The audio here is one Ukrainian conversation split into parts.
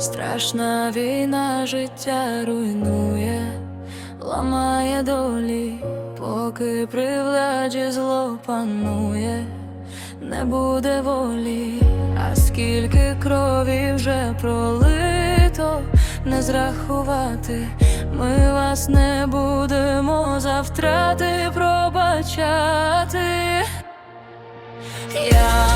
Страшна війна життя руйнує, ламає долі, поки при владі зло панує, не буде волі, а скільки крові вже пролито, не зрахувати. Ми вас не будемо за втрати пробачати. Янголи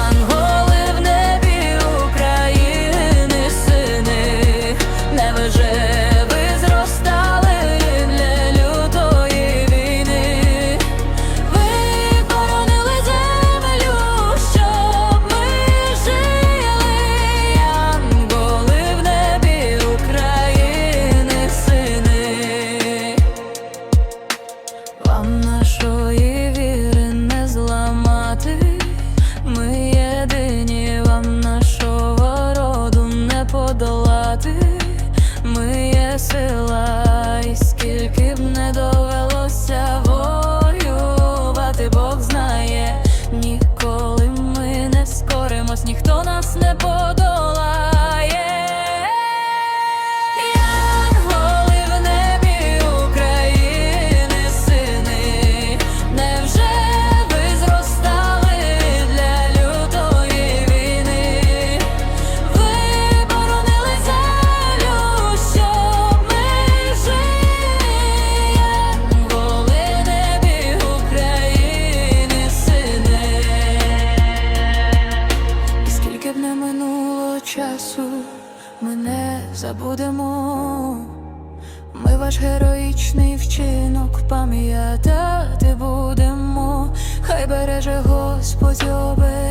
Нашої минуло часу, ми не забудемо. Ми ваш героїчний вчинок пам'ятати будемо. Хай береже Господь оберігає.